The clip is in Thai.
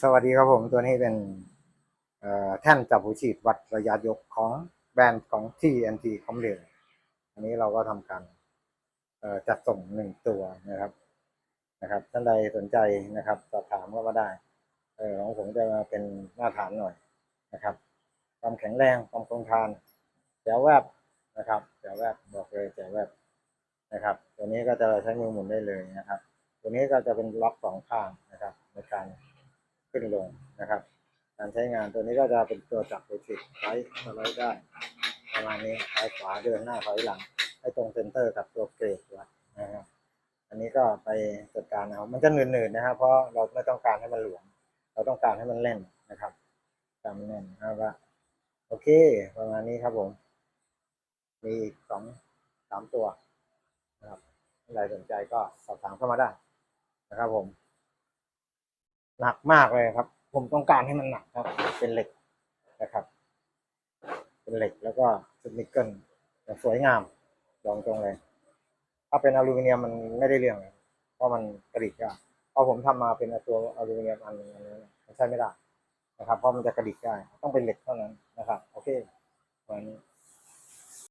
สวัสดีครับผมตัวนี้เป็นแท่นจับหูฉีดวัดระยะยกของแบรนด์ของ TNT คอมเรลอันนี้เราก็ทำการจัดส่งหนึ่งตัวนะครับนะครับท่านใดสนใจนะครับ สอบถามก็มาได้เออของผมจะมาเป็นหน้าฐานหน่อยนะครับ ความแข็งแรงความคงทานแจ๋วแวบนะครับแจ๋วแวบบอกเลยแจ๋วแวบนะครับ ตัวนี้ก็จะใช้มือหมุนได้เลยนะครับ ตัวนี้ก็จะเป็นล็อกสองข้างนะครับในการ ขึ้นลงนะครับ การใช้งานตัวนี้ก็จะเป็นตัวจับตัวติดไลท์สไลด์ได้ ประมาณนี้ซ้ายขวาเดินหน้าถอยหลังให้ตรงเซนเตอร์กับตัวเกรดไว้นะครับอันนี้ก็ไปจัดการเอามันจะหนืดๆนะครับ เพราะเราไม่ต้องการให้มันหลวม เราต้องการให้มันแน่นนะครับจำแน่นนะครับโอเค ประมาณนี้ครับผม มีอีกสองสามตัวนะครับใครสนใจก็สอบถามเข้ามาได้นะครับผม หนักมากเลยครับ ผมต้องการให้มันหนักครับ เป็นเหล็กนะครับ เป็นเหล็กแล้วก็เป็นนิกเกิลอย่างสวยงามลองตรงเลย ถ้าเป็นอลูมิเนียมมันไม่ได้เรื่องเลยเพราะมันกระดิกยากเพราะผมทำมาเป็นตัวอลูมิเนียมอันนึงอันนี้มันใช้ไม่ได้นะครับ เพราะมันจะกระดิกได้ ต้องเป็นเหล็กเท่านั้นนะครับ